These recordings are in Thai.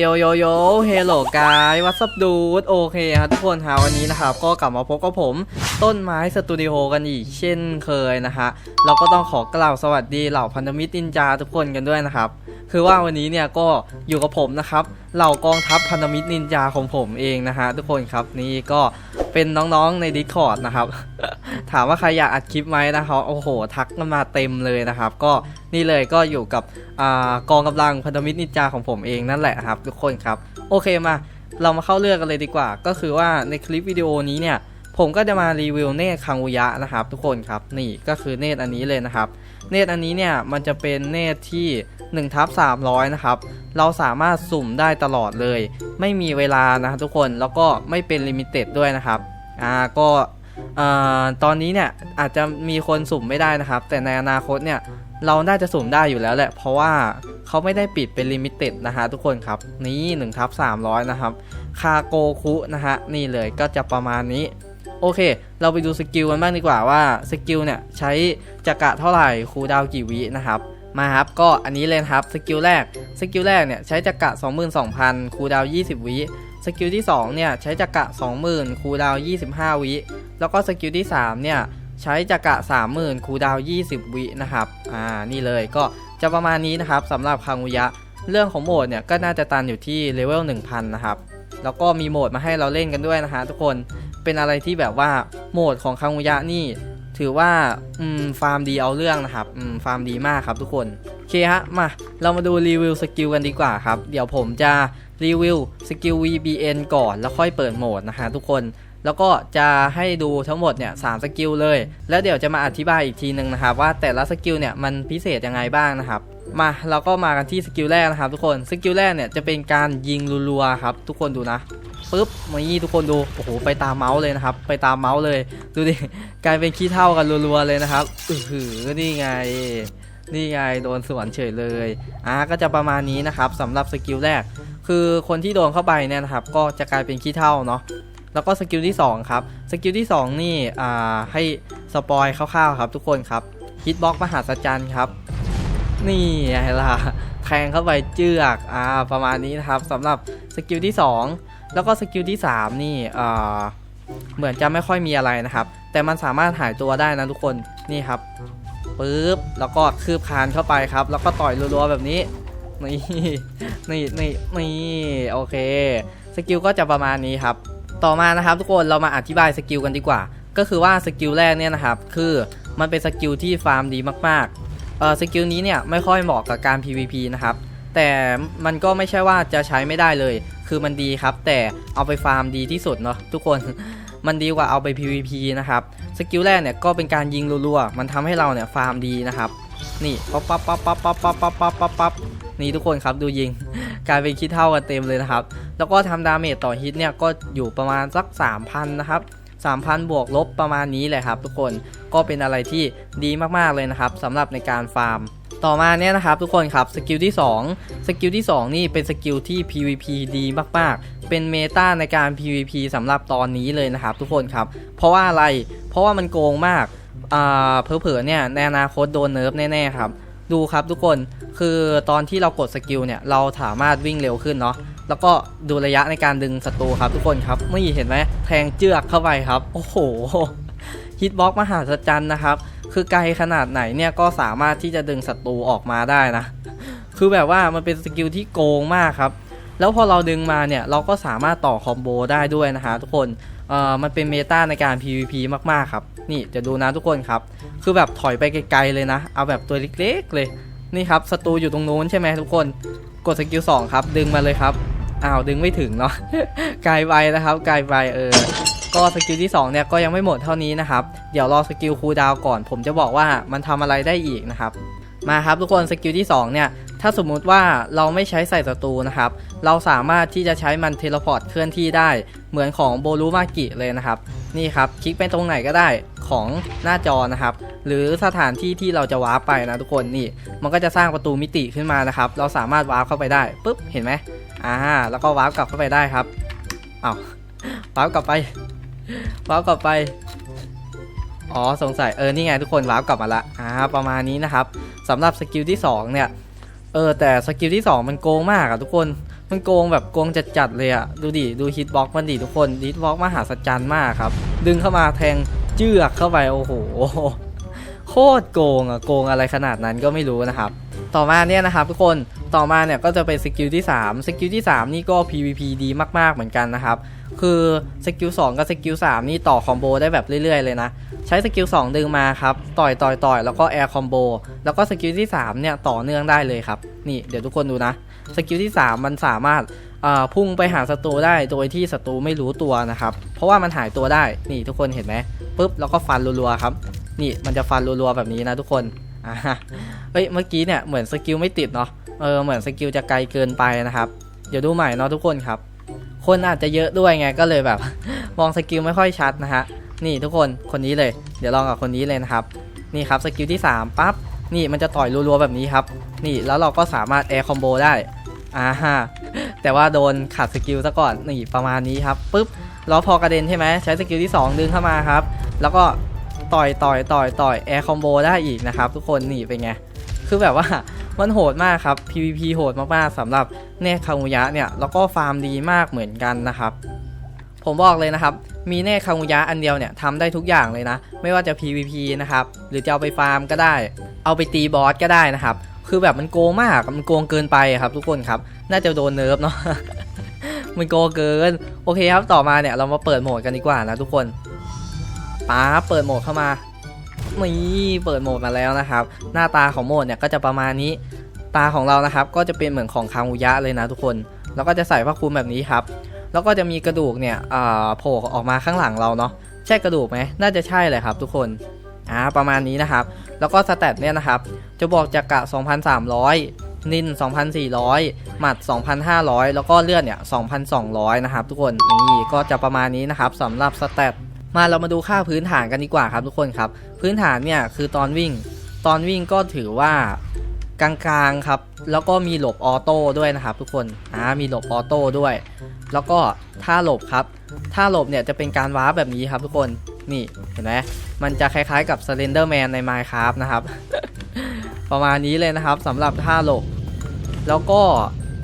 โยโยโยเฮลโลกายวัสดูดโอเคครับทุกคนฮะวันนี้นะครับ ก็กลับมาพบกับผมต้นไม้สตูดิโอกันอีกเช่นเคยนะฮะเราก็ต้องขอกล่าวสวัสดีเหล่าพันธมิตรนินจาทุกคนกันด้วยนะครับ คือว่าวันนี้เนี่ยก็อยู่กับผมนะครับเหล่ากองทัพพันธมิตรนินจาของผมเองนะฮะทุกคนครับนี่ก็เป็นน้องๆใน Discord นะครับ ถามว่าใครอยากอัดคลิปไหมนะครับโอ้โห ทักกันมาเต็มเลยนะครับ ก็นี่เลยก็อยู่กับอกองกำลังพันธมิตรนินจาของผมเองนั่นแหละครับ ทุกคนครับ โอเคมา เรามาเข้าเรื่องกันเลยดีกว่า ก็คือว่าในคลิปวิดีโอนี้เนี่ยผมก็จะมารีวิวเนตคังอุยะนะครับ ทุกคนครับนี่ก็คือเนตอันนี้เลยนะครับ เนตรอันนี้เนี่ยมันจะเป็นเนตรที่1ทับ300 นะครับ เราสามารถสุ่มได้ตลอดเลย ไม่มีเวลานะครับทุกคนแล้วก็ไม่เป็นลิมิเต็ดด้วยนะครับอ่าก็เอ่อตอนนี้เนี่ยอาจจะมีคนสุ่มไม่ได้นะครับ แต่ในอนาคตเนี่ยเราน่าจะสุ่มได้อยู่แล้วแหละ เพราะว่าเขาไม่ได้ปิดเป็นลิมิเต็ดนะฮะทุกคนครับ นี่1ทับ300 นะครับ คาโกคุนะฮะนี่เลยก็จะประมาณนี้ โอเค เราไปดูสกิลกันบ้างดีกว่าว่าสกิลเนี่ยใช้จักระเท่าไหร่คูลดาวกี่วินะครับมาครับก็อันนี้เลยครับสกิลแรกสกิลแรกเนี่ยใช้จักระ22,000คูลดาว 20 วิสกิลที่2เนี่ยใช้จักระ20,000คูลดาว 25 วิแล้วก็สกิลที่3เนี่ยใช้จักระ30,000คูลดาว 20 วินะครับอ่านี่เลยก็จะประมาณนี้นะครับสำหรับคังุยะ เรื่องของโหมดเนี่ยก็น่าจะตันอยู่ที่เลเวล1000 นะครับแล้วก็มีโหมดมาให้เราเล่นกันด้วยนะฮะทุกคน เป็นอะไรที่แบบว่าโหมดของคังุยะนี่ ถือว่าอืมฟาร์มดีเอาเรื่องนะครับอืมฟาร์มดีมากครับทุกคนโอเคฮะมาเรามาดูรีวิวสกิลกันดีกว่าครับเดี๋ยวผมจะรีวิวสกิล VBN ก่อนแล้วค่อยเปิดโหมดนะฮะทุกคนแล้วก็จะให้ดูทั้งหมดเนี่ยสสกิลเลย แล้วเดี๋ยวจะมาอธิบายอีกทีหนึ่งนะครับ ว่าแต่ละสกิลเนี่ยมันพิเศษยังไงบ้างนะครับ มาเราก็มากันที่สกิลแรกนะครับทุกคนสกิลแรกเนี่ยจะเป็นการยิงรัวๆครับ ทุกคนดูนะ ปุ๊บนี่ทุกคนดูโอ้โหไปตามเมาส์เลยนะครับ ไปตามเมาส์เลย ดูดิกลายเป็นขี้เท่ากันรัวๆเลยนะครับอือหือนี่ไงนี่ไงโดนสวนเฉยเลยอะก็จะประมาณนี้นะครับสำหรับสกิลแรก คือคนที่โดนเข้าไปเนี่ยนะครับ ก็จะกลายเป็นขี้เท่าเนาะแล้วก็สกิลที่ 2 ครับ สกิลที่ 2 นี่อ่าให้สปอยคร่าวๆครับทุกคนครับฮิตบ็อกมหาสัจรรย์ครับ นี่ไงล่ะแทงเข้าไปเจือกอ่าประมาณนี้นะครับสำหรับสกิลที่ 2 แล้วก็สกิลที่ 3 นี่เหมือนจะไม่ค่อยมีอะไรนะครับ แต่มันสามารถหายตัวได้นะทุกคนนี่ครับปึ๊บแล้วก็คืบคานเข้าไปครับ แล้วก็ต่อยรัวๆแบบนี้นี่นี่นี่นี่โอเค สกิลก็จะประมาณนี้ครับ ต่อมานะครับทุกคนเรามาอธิบายสกิลกันดีกว่า ก็คือว่าสกิลแรกเนี่ยนะครับ คือมันเป็นสกิลที่ฟาร์มดีมากๆเออสกิลนี้เนี่ยไม่ค่อยเหมาะกับการ PVP นะครับ แต่มันก็ไม่ใช่ว่าจะใช้ไม่ได้เลย คือมันดีครับ แต่เอาไปฟาร์มดีที่สุดเนาะทุกคนมันดีกว่าเอาไป PVP นะครับสกิลแรกเนี่ยก็เป็นการยิงรัวๆมันทำให้เราเนี่ยฟาร์มดีนะครับนี่ปั๊บปั๊บปั๊บปั๊บปั๊บปั๊บปั๊บปั๊บปั๊บปั๊บนี่ทุกคนครับดูยิง กลายเป็นคิดเท่ากันเต็มเลยนะครับ แล้วก็ทำดาเมจต่อฮิตเนี่ยก็อยู่ประมาณสัก 3,000 นะครับ 3,000 บวกลบประมาณนี้เลยครับ ทุกคนก็เป็นอะไรที่ดีมากๆเลยนะครับสำหรับในการฟาร์ม ต่อมาเนี่ยนะครับทุกคนครับสกิลที่ 2 สกิลที่ 2 นี่เป็นสกิลที่ PVP ดีมากๆ เป็นเมตาในการ PVP สำหรับตอนนี้เลยนะครับทุกคนครับ เพราะว่าอะไรเพราะว่ามันโกงมากอ่าเผลอๆเนี่ยในอนาคตโดนเนิร์ฟแน่ๆครับ ดูครับทุกคนคือตอนที่เรากดสกิลเนี่ยเราสามารถวิ่งเร็วขึ้นเนาะแล้วก็ดูระยะในการดึงศัตรูครับทุกคนครับไม่เห็นไหมแทงเจือกเข้าไปครับ โอ้โหฮิตบ็อกมหาศจรรย์นะครับ คือไกลขนาดไหนเนี่ยก็สามารถที่จะดึงศัตรูออกมาได้นะ คือแบบว่ามันเป็นสกิลที่โกงมากครับ แล้วพอเราดึงมาเนี่ยเราก็สามารถต่อคอมโบได้ด้วยนะฮะทุกคนเอ่อมันเป็นเมตาในการ PVP มากๆครับ นี่จะดูนะทุกคนครับ คือแบบถอยไปไกลๆเลยนะ เอาแบบตัวเล็กๆเลย นี่ครับศัตรูอยู่ตรงนู้นใช่ไหมทุกคน กดสกิล2ครับ ดึงมาเลยครับ อ้าวดึงไม่ถึงเนาะ ไกลไปนะครับ ไกลไปเออ ก็สกิลที่2เนี่ยก็ยังไม่หมดเท่านี้นะครับ เดี๋ยวรอสกิลคูลดาวก่อน ผมจะบอกว่ามันทำอะไรได้อีกนะครับ มาครับทุกคนสกิลที่2เนี่ยถ้าสมมุติว่าเราไม่ใช้ใส่ศัตรูนะครับ เราสามารถที่จะใช้มันเทเลพอร์ตเคลื่อนที่ได้ เหมือนของโบรูมากิเลยนะครับ นี่ครับคลิกไปตรงไหนก็ได้ของหน้าจอนะครับ หรือสถานที่ที่เราจะวาร์ปไปนะทุกคนนี่ มันก็จะสร้างประตูมิติขึ้นมานะครับ เราสามารถวาร์ปเข้าไปได้ปุ๊บเห็นไหมอ่าแล้วก็วาร์ปกลับเข้าไปได้ครับเอาวาร์ปกลับไป วาร์ปกลับไป อ๋อสงสัยเออนี่ไงทุกคนวาร์ปกลับมาละอ่าประมาณนี้นะครับสำหรับสกิลที่2เนี่ยเออแต่สกิลที่ 2 มันโกงมากอะทุกคนมันโกงแบบโกงจัดๆเลยอะดูดิดูฮิตบ็อกมันดิทุกคนฮิตบ็อกมหาสัจจรรย์มากครับ ดึงเข้ามาแทงเจือกเข้าไปโอ้โหโคตรโกงอะโกงอะไรขนาดนั้นก็ไม่รู้นะครับ ต่อมาเนี่ยนะครับทุกคนต่อมาเนี่ยก็จะเป็นสกิลที่ 3 สกิลที่ 3 นี่ก็ PVP ดีมากๆเหมือนกันนะครับ คือสกิล2กับสกิล3นี่ต่อคอมโบได้แบบเรื่อยๆเลยนะ ใช้สกิล2ดึงมาครับ ต่อยต่อยต่อยแล้วก็แอร์คอมโบแล้วก็สกิลที่3เนี่ยต่อเนื่องได้เลยครับ นี่เดี๋ยวทุกคนดูนะ สกิลที่ 3 มันสามารถพุ่งไปหาศัตรูได้โดยที่ศัตรูไม่รู้ตัวนะครับ เพราะว่ามันหายตัวได้ นี่ทุกคนเห็นไหมปุ๊บแล้วก็ฟันรัวๆครับ นี่มันจะฟันรัวๆแบบนี้นะทุกคนอ่าเอ้ยเมื่อกี้เนี่ยเหมือนสกิลไม่ติดเนาะ เออเหมือนสกิลจะไกลเกินไปนะครับ เดี๋ยวดูใหม่เนาะทุกคนครับ คนอาจจะเยอะด้วยไงก็เลยแบบ มองสกิลไม่ค่อยชัดนะฮะนี่ทุกคนคนนี้เลย เดี๋ยวลองกับคนนี้เลยนะครับ นี่ครับสกิลที่3ปั๊บนี่มันจะต่อยรัวๆแบบนี้ครับ นี่แล้วเราก็สามารถแอร์คอมโบได้อ่าฮะแต่ว่าโดนขาดสกิลซะก่อนนี่ประมาณนี้ครับปุ๊บแล้วพอกระเด็นใช่ไหมใช้สกิลที่ 2 ดึงเข้ามาครับ แล้วก็ต่อยต่อยต่อยต่อยแอร์คอมโบได้อีกนะครับ ทุกคนนี่เป็นไงคือแบบว่า มันโหดมากครับ PVP โหดมากๆสำหรับเนคคางูยะเนี่ยแล้วก็ฟาร์มดีมากเหมือนกันนะครับ ผมบอกเลยนะครับ มีเนคคางูยะอันเดียวเนี่ยทำได้ทุกอย่างเลยนะ ไม่ว่าจะ PVP นะครับ หรือจะเอาไปฟาร์มก็ได้ เอาไปตีบอสก็ได้นะครับ คือแบบมันโกงมากมันโกงเกินไปครับ ทุกคนครับ น่าจะโดนเนิร์ฟเนาะมันโกงเกิน โอเคครับต่อมาเนี่ยเรามาเปิดโหมดกันดีกว่านะทุกคนป๊าเปิดโหมดเข้ามานี่เปิดโหมดมาแล้วนะครับ หน้าตาของโหมดเนี่ยก็จะประมาณนี้ ตาของเรานะครับ ก็จะเป็นเหมือนของคางูยะเลยนะทุกคน แล้วก็จะใส่ผ้าคลุมแบบนี้ครับ แล้วก็จะมีกระดูกเนี่ยโผล่ออกมาข้างหลังเราเนาะ ใช่กระดูกไหมน่าจะใช่เลยครับ ทุกคนอ่าประมาณนี้นะครับ แล้วก็สแตทเนี่ยนะครับ จะบอกจากกะ 2,300 นิน 2,400 หมัด 2,500 แล้วก็เลือดเนี่ย 2,200 นะครับ ทุกคน นี่ก็จะประมาณนี้นะครับสำหรับสแตทมาเรามาดูค่าพื้นฐานกันดีกว่าครับทุกคนครับ พื้นฐานเนี่ยคือตอนวิ่ง ตอนวิ่งก็ถือว่า กลางๆครับ แล้วก็มีหลบออโต้ด้วยนะครับ ทุกคนอ่ามีหลบออโต้ด้วย แล้วก็ท่าหลบครับท่าหลบเนี่ยจะเป็นการวาร์ปแบบนี้ครับทุกคนนี่เห็นไหมมันจะคล้ายๆกับ Slenderman ใน Minecraft นะครับ ประมาณนี้เลยนะครับสำหรับท่าหลบ แล้วก็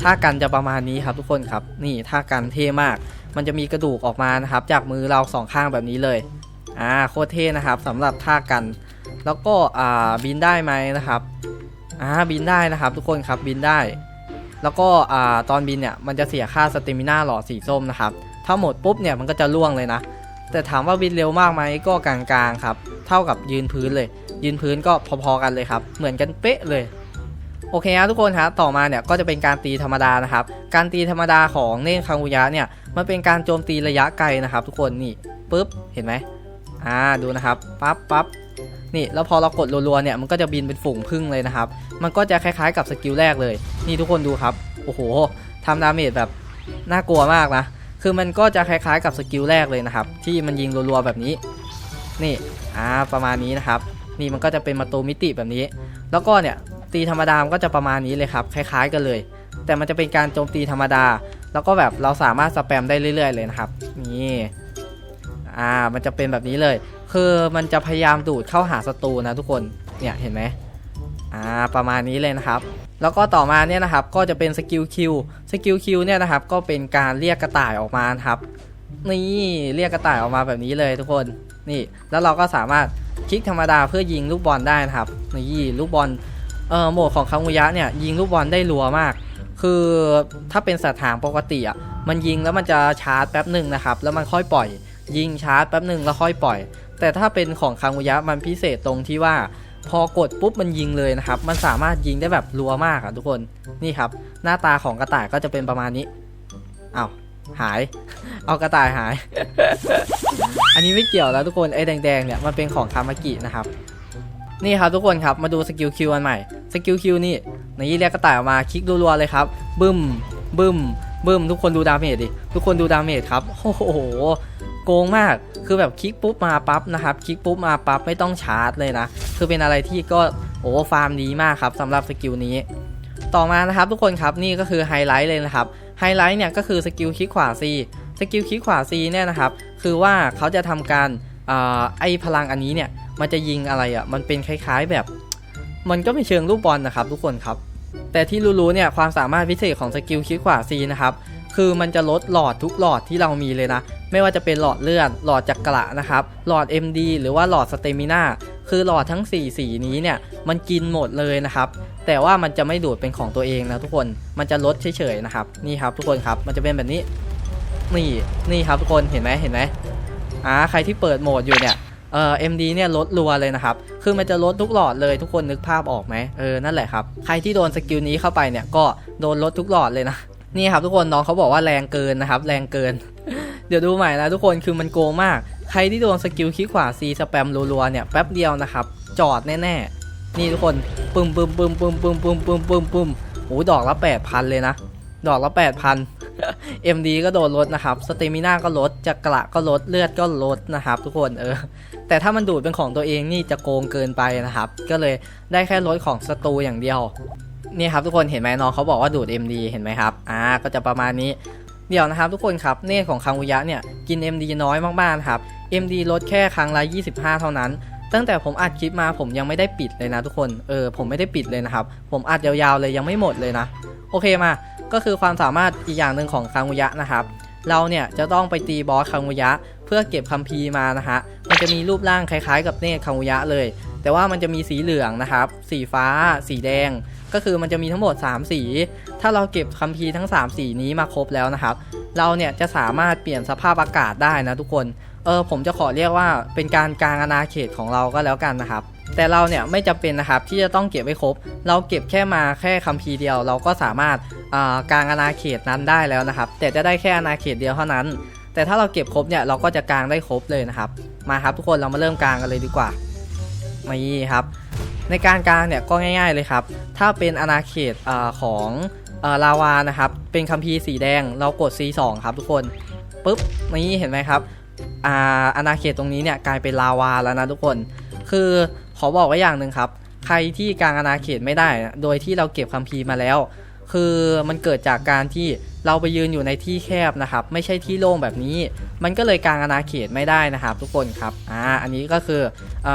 ท่ากันจะประมาณนี้ครับทุกคนครับ นี่ท่ากันเท่มาก มันจะมีกระดูกออกมานะครับ จากมือเราสองข้างแบบนี้เลยอ่าโคตรเท่นะครับสำหรับท่ากัน แล้วก็อ่าบินได้ไหมนะครับ อ่าบินได้นะครับ ทุกคนครับบินได้ แล้วก็อ่าตอนบินเนี่ยมันจะเสียค่าสเตมิน่าหลอดสีส้มนะครับ ถ้าหมดปุ๊บเนี่ยมันก็จะล่วงเลยนะ แต่ถามว่าบินเร็วมากไหมก็กลางๆครับ เท่ากับยืนพื้นเลย ยืนพื้นก็พอๆกันเลยครับ เหมือนกันเป๊ะเลยโอเคครับทุกคนครับต่อมาเนี่ยก็จะเป็นการตีธรรมดานะครับ การตีธรรมดาของเน่งคังุยะเนี่ยมันเป็นการโจมตีระยะไกลนะครับ ทุกคนนี่ปุ๊บเห็นไหมอ่าดูนะครับปั๊บปั๊บ นี่แล้วพอเรากดรัวๆเนี่ยมันก็จะบินเป็นฝูงพึ่งเลยนะครับ มันก็จะคล้ายๆกับสกิลแรกเลย นี่ทุกคนดูครับ โอ้โหทำดาเมจแบบน่ากลัวมากนะ คือมันก็จะคล้ายๆกับสกิลแรกเลยนะครับ ที่มันยิงรัวๆแบบนี้ นี่อ่าประมาณนี้นะครับ นี่มันก็จะเป็นประตูมิติแบบนี้ แล้วก็เนี่ยตีธรรมดามันก็จะประมาณนี้เลยครับ คล้ายๆกันเลย แต่มันจะเป็นการโจมตีธรรมดา แล้วก็แบบเราสามารถสแปมได้เรื่อย ๆ เลยนะครับ นี่อ่ามันจะเป็นแบบนี้เลย คือมันจะพยายามดูดเข้าหาศัตรูนะทุกคน เนี่ยเห็นไหมอ่าประมาณนี้เลยนะครับ แล้วก็ต่อมาเนี่ยนะครับก็จะเป็นสกิลคิว สกิลคิวเนี่ยนะครับก็เป็นการเรียกกระต่ายออกมาครับ นี่เรียกกระต่ายออกมาแบบนี้เลยทุกคน นี่แล้วเราก็สามารถคลิกธรรมดาเพื่อยิงลูกบอลได้นะครับ นี่ลูกบอล เอ่อโหมดของคังุยะเนี่ยยิงลูกบอลได้รัวมาก คือถ้าเป็นสัตว์หางปกติอะมันยิงแล้วมันจะชาร์จแป๊บหนึ่งนะครับ แล้วมันค่อยปล่อย ยิงชาร์จแป๊บหนึ่งแล้วค่อยปล่อย แต่ถ้าเป็นของคังุยะมันพิเศษตรงที่ว่าพอกดปุ๊บมันยิงเลยนะครับ มันสามารถยิงได้แบบรัวมากอะทุกคน นี่ครับ หน้าตาของกระต่ายก็จะเป็นประมาณนี้ เอาหาย เอากระต่ายหาย อันนี้ไม่เกี่ยวแล้วทุกคน ไอ้แดงๆเนี่ยมันเป็นของคามากินะครับ นี่ครับทุกคนครับ มาดูสกิลคิวอันใหม่ สกิลคิวนี่นี่เรียกกระต่ายออกมาคลิกรัวๆเลยครับ บึ้ม บึ้ม บึ้ม ทุกคนดูดาเมจดิ ทุกคนดูดาเมจครับ โอ้โห โกงมาก คือแบบคลิกปุ๊บมาปั๊บนะครับคลิกปุ๊บมาปั๊บไม่ต้องชาร์จเลยนะ คือเป็นอะไรที่ก็โอ้ฟาร์มดีมากครับสำหรับสกิลนี้ ต่อมานะครับทุกคนครับนี่ก็คือไฮไลท์เลยนะครับไฮไลท์เนี่ยก็คือสกิลคลิกขวา C สกิลคลิกขวา C เนี่ยนะครับคือว่าเขาจะทำการอไอพลังอันนี้เนี่ยมันจะยิงอะไรอะ่ะมันเป็นคล้ายๆแบบ มันก็ไม่เชิงลูกบอลนะครับทุกคนครับ แต่ที่รู้ๆเนี่ยความสามารถพิเศษของสกิลคลิกขวา C นะครับคือมันจะลดหลอดทุกหลอดที่เรามีเลยนะ ไม่ว่าจะเป็นหลอดเลือดหลอดจักระนะครับ หลอด MD หรือว่าหลอดสเตมิน่าคือหลอดทั้ง 4 สีนี้เนี่ยมันกินหมดเลยนะครับ แต่ว่ามันจะไม่ดูดเป็นของตัวเองนะทุกคนมันจะลดเฉยๆนะครับนี่ครับทุกคนครับมันจะเป็นแบบนี้นี่นี่ครับทุกคนเห็นไหมเห็นไหมอ่าใครที่เปิดโหมดอยู่เนี่ยเอ่อ MD เนี่ยลดรัวเลยนะครับ คือมันจะลดทุกหลอดเลยทุกคนนึกภาพออกไหมเออ นั่นแหละครับ ใครที่โดนสกิลนี้เข้าไปเนี่ยก็โดนลดทุกหลอดเลยนะ นี่ครับทุกคนน้องเขาบอกว่าแรงเกินนะครับ แรงเกิน เดี๋ยวดูใหม่นะทุกคนคือมันโกงมาก ใครที่โดนสกิลคลิกขวา C สแปมรัวๆเนี่ยแป๊บเดียวนะครับ จอดแน่ๆ นี่ทุกคนปึ้มปึ้มปึ้มปึ้มปึ้มปึ้มปึ้มปึ้มปึ้มโอ้ดอกละ8,000 เลยนะ ดอกละ 8,000 MD ก็โดนลดนะครับสเตมิน่าก็ลดจักระก็ลดเลือดก็ลดนะครับ ทุกคนเออ แต่ถ้ามันดูดเป็นของตัวเองนี่จะโกงเกินไปนะครับ ก็เลยได้แค่ลดของสตูอย่างเดียวนี่ครับทุกคนเห็นไหมน้องเขาบอกว่าดูด MD เห็นไหมครับ อ่า ก็จะประมาณนี้ เดี๋ยวนะครับทุกคนครับเนตของคังอุยะเนี่ยกิน MD น้อยมากๆครับ MD ลดแค่ครั้งละ 25 เท่านั้น ตั้งแต่ผมอัดคลิปมาผมยังไม่ได้ปิดเลยนะทุกคนเออผมไม่ได้ปิดเลยนะครับผมอัดยาวๆเลยยังไม่หมดเลยนะโอเคมาก็คือความสามารถอีกอย่างหนึ่งของคังอุยะนะครับเราเนี่ยจะต้องไปตีบอสคังอุยะ เพื่อเก็บคัมภีร์มานะฮะมันจะมีรูปร่างคล้ายๆ กับเนตคังอุยะเลย แต่ว่ามันจะมีสีเหลืองนะครับสีฟ้า สีแดง ก็คือมันจะมีทั้งหมด 3 สี ถ้าเราเก็บคัมภีร์ทั้ง 3 สีนี้มาครบแล้วนะครับ เราเนี่ยจะสามารถเปลี่ยนสภาพอากาศได้นะทุกคน เออผมจะขอเรียกว่าเป็นการกลางอาณาเขตของเราก็แล้วกันนะครับ แต่เราเนี่ยไม่จำเป็นนะครับที่จะต้องเก็บไว้ครบ เราเก็บแค่มาแค่คัมภีร์เดียว เราก็สามารถอ่ากลางอาณาเขตนั้นได้แล้วนะครับ แต่จะได้แค่อาณาเขตเดียวเท่านั้น แต่ถ้าเราเก็บครบเนี่ยเราก็จะกลางได้ครบเลยนะครับ มาครับทุกคนเรามาเริ่มกลางกันเลยดีกว่านี่ครับ ในการกลางเนี่ยก็ง่าย ๆเลยครับ ถ้าเป็นอาณาเขตอของอลาวานะครับ เป็นคัมภีร์สีแดง เรากด C2 ครับทุกคน ปุ๊บ นี่เห็นไหมครับอาอาณาเขตตรงนี้เนี่ยกลายเป็นลาวาแล้วนะทุกคน คือขอบอกไว้อย่างหนึ่งครับ ใครที่กลางอาณาเขตไม่ได้ โดยที่เราเก็บคัมภีร์มาแล้ว คือมันเกิดจากการที่เราไปยืนอยู่ในที่แคบนะครับ ไม่ใช่ที่โล่งแบบนี้ มันก็เลยกลางอาณาเขตไม่ได้นะครับ ทุกคนครับอ่าอันนี้ก็คืออ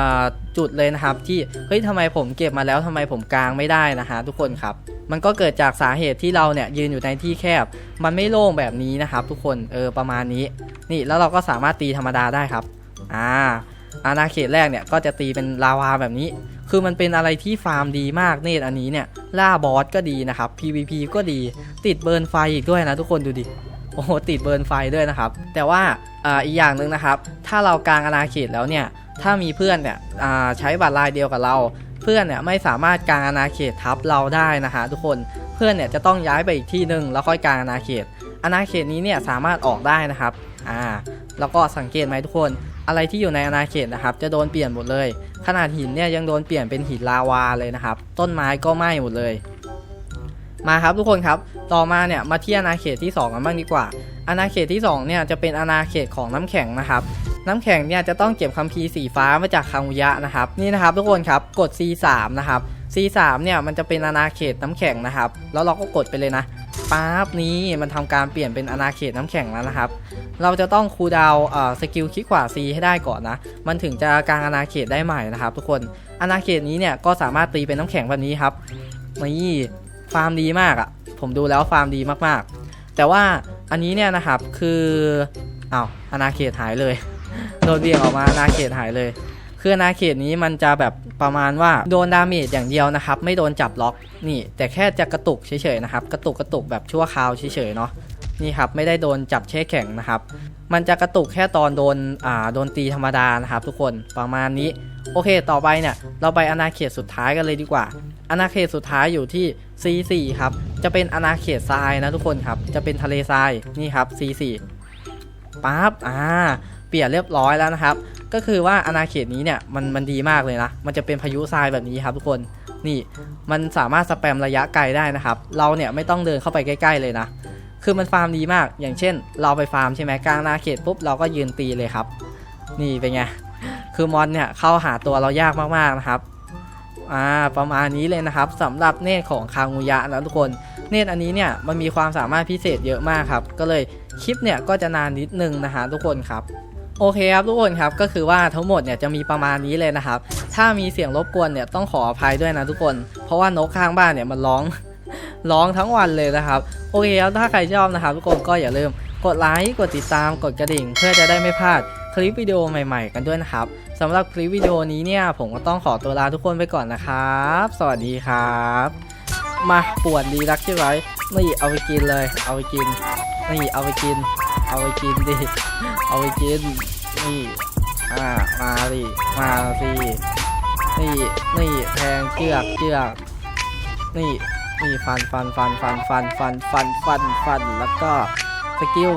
จุดเลยนะครับที่เฮ้ยทำไมผมเก็บมาแล้วทำไมผมกลางไม่ได้นะฮะทุกคนครับ มันก็เกิดจากสาเหตุที่เราเนี่ยยืนอยู่ในที่แคบ มันไม่โล่งแบบนี้นะครับ ทุกคนเออประมาณนี้ นี่แล้วเราก็สามารถตีธรรมดาได้ครับอ่าอาณาเขตแรกเนี่ยก็จะตีเป็นลาวาแบบนี้ คือมันเป็นอะไรที่ฟาร์มดีมากเนตอันนี้เนี่ย ล่าบอสก็ดีนะครับ PVP ก็ดี ติดเบิร์นไฟอีกด้วยนะทุกคนดูดิ โอ้โห ติดเบิร์นไฟด้วยนะครับ แต่ว่าอ,อีกอย่างหนึ่งนะครับ ถ้าเรากลางอาณาเขตแล้วเนี่ย ถ้ามีเพื่อนเนี่ยใช้บัตรลายเดียวกับเรา เพื่อนเนี่ยไม่สามารถกลางอาณาเขตทับเราได้นะฮะทุกคน เพื่อนเนี่ยจะต้องย้ายไปอีกที่หนึ่งแล้วค่อยกลางอาณาเขตอาณาเขตนี้เนี่ยสามารถออกได้นะครับ อ่า แล้วก็สังเกตไหมทุกคน อะไรที่อยู่ในอาณาเขตนะครับ จะโดนเปลี่ยนหมดเลย ขนาดหินเนี่ยยังโดนเปลี่ยนเป็นหินลาวาเลยนะครับ ต้นไม้ก็ไหม้หมดเลย มาครับทุกคนครับ ต่อมาเนี่ยมาที่อาณาเขตที่ 2 กันบ้างดีกว่า อาณาเขตที่2เนี่ยจะเป็นอาณาเขตของน้ำแข็งนะครับน้ำแข็งเนี่ยจะต้องเก็บคัมภีร์สีฟ้ามาจากคังอุยะนะครับนี่นะครับทุกคนครับกด C3 นะครับ C3 เนี่ยมันจะเป็นอาณาเขตน้ำแข็งนะครับ แล้วเราก็กดไปเลยนะ ปั๊บนี้มันทำการเปลี่ยนเป็นอาณาเขตน้ำแข็งแล้วนะครับ เราจะต้องคูดาวน์อ่าสกิลคลิกขวา C ให้ได้ก่อนนะ มันถึงจะกลางอาณาเขตได้ใหม่นะครับ ทุกคนอาณาเขตนี้เนี่ยก็สามารถตีเป็นน้ำแข็งแบบนี้ครับนี่ฟาร์มดีมากอะ่ะ ผมดูแล้วฟาร์มดีมากๆ แต่ว่าอันนี้เนี่ยนะครับคืออ้าวอาณาเขตหายเลยโดนเบี่ยงออกมาอาณาเขตหายเลย คืออาณาเขตนี้มันจะแบบ ประมาณว่าโดนดาเมจอย่างเดียวนะครับ ไม่โดนจับล็อกนี่แต่แค่จะกระตุกเฉยๆนะครับ กระตุกกระตุกแบบชั่วคราวเฉยๆเนาะนี่ครับไม่ได้โดนจับแช่แข็งนะครับ มันจะกระตุกแค่ตอนโดนอ่าโดนตีธรรมดานะครับ ทุกคนประมาณนี้โอเคต่อไปเนี่ยเราไปอาณาเขตสุดท้ายกันเลยดีกว่าอาณาเขตสุดท้ายอยู่ที่ C4 ครับจะเป็นอาณาเขตทรายนะทุกคนครับจะเป็นทะเลทรายนี่ครับ C4 ปั๊บอ่าเปลี่ยนเรียบร้อยแล้วนะครับ ก็คือว่าอาณาเขตนี้เนี่ยมันมันดีมากเลยนะ มันจะเป็นพายุทรายแบบนี้ครับทุกคน นี่มันสามารถสแปมระยะไกลได้นะครับ เราเนี่ยไม่ต้องเดินเข้าไปใกล้ ๆเลยนะ คือมันฟาร์มดีมาก อย่างเช่น เราไปฟาร์มใช่ไหมกลางอาณาเขตปุ๊บเราก็ยืนตีเลยครับ นี่เป็นไง คือมอนเนี่ยเข้าหาตัวเรายากมากๆนะครับ อ่าประมาณนี้เลยนะครับสำหรับเนตของคางูยะนะทุกคน เนตอันนี้เนี่ยมันมีความสามารถพิเศษเยอะมากครับ ก็เลยคลิปเนี่ยก็จะนานนิดนึงนะฮะทุกคนครับ โอเคครับทุกคนครับก็คือว่าทั้งหมดเนี่ยจะมีประมาณนี้เลยนะครับ ถ้ามีเสียงรบกวนเนี่ยต้องขออภัยด้วยนะทุกคน เพราะว่านกข้างบ้านเนี่ยมันร้องร้องทั้งวันเลยนะครับ โอเคครับถ้าใครชอบนะครับ ทุกคนก็อย่าลืมกดไลค์กดติดตามกดกระดิ่ง เพื่อจะได้ไม่พลาดคลิปวิดีโอใหม่ๆ กันด้วยนะครับสำหรับคลิปวิดีโอนี้เนี่ย ผมก็ต้องขอตัวลาทุกคนไปก่อนนะครับ สวัสดีครับ มาปวดดีรักใช่ไหมนี่เอาไปกินเลย เอาไปกินนี่เอาไปกิน เอาไปกินดิ เอาไปกินนี่อ่ามาสิมาสินี่นี่แทงเชือกเชือกนี่นี่ฟันฟันฟันฟันฟันฟันฟันฟันฟันแล้วก็สกิล